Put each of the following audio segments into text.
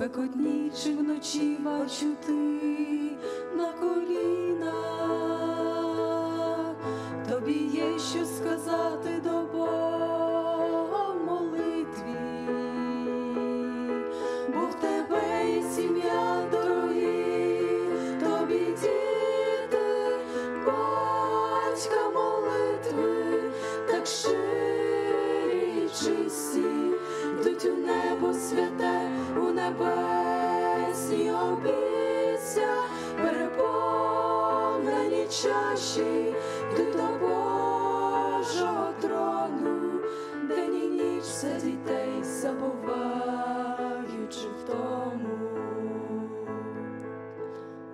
спекотні чи вночі бачу ти на колінах, тобі є що сказати до Бога в молитві, бо в тебе є сім'я дорогі, тобі діти, батька молитви, так щирі й чисті, йдуть у небо святе, у небесні обіця, переповнені чаші, йдуть до Божого трону, день і ніч за дітей забуваючи в тому.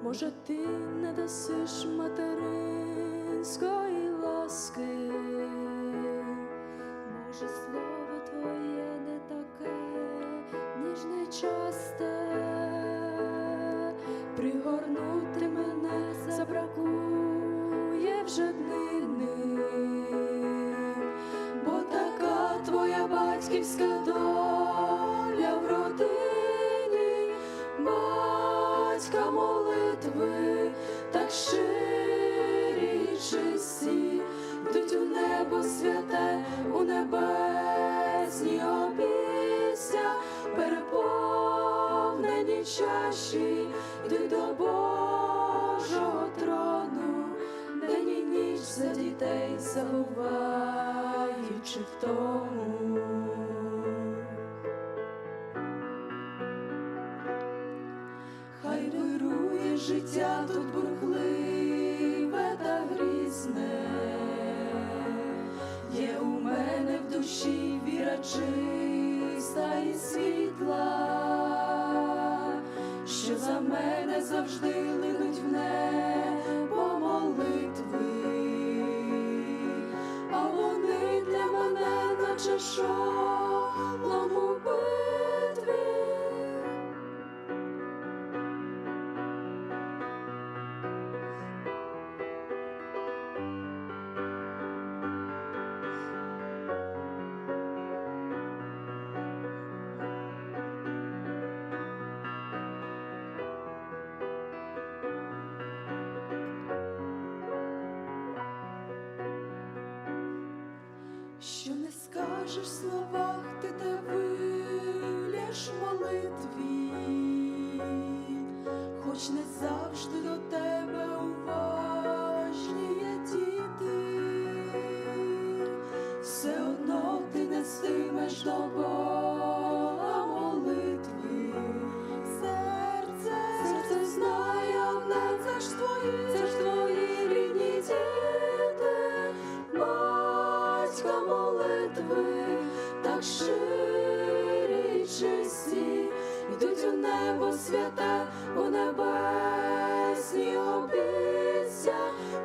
Може, ти не дасиш материнської ласки, може, часте, пригорнути мене забракує вже днини, бо така твоя батьківська доля в родині, батька молитви, так щирі чисті, йдуть у небо святе, у небесні чаші, йдуть до Божого трону, день і ніч за дітей забуваючи в тому. Хай вирує життя тут бурхливе та грізне, є у мене в душі віра чиста що за мене завжди линуть в небо молитви, а вони для мене, наче шолом Що не скажеш словах, ти та виляш молитві, хоч не завжди до тебе батька молитви, так щирі й чисті, йдуть у небо святе, у небесні обіця,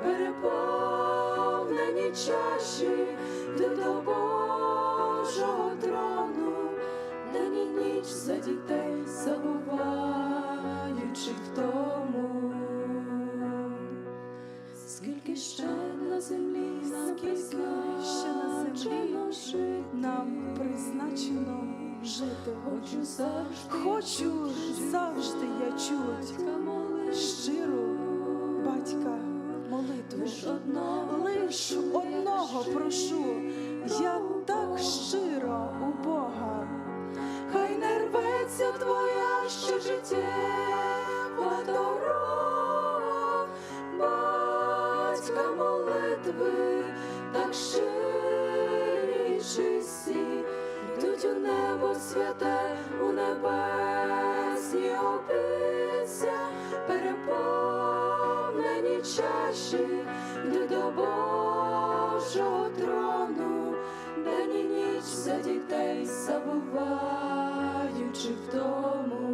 переповнені чаші, йдуть до Божого трону, день і ніч за дітей завжди, Хочу завжди я чуть щиру батька молитву. лиш одного, прошу, я так щиро у Бога. хай не рветься твоя ще життєва дорога, батька молитви, так щирі чисті, йдуть у небо святе, у небесні опиться, переповнені чаші, йдуть до Божого трону, день і ніч за дітей забуваючи в тому,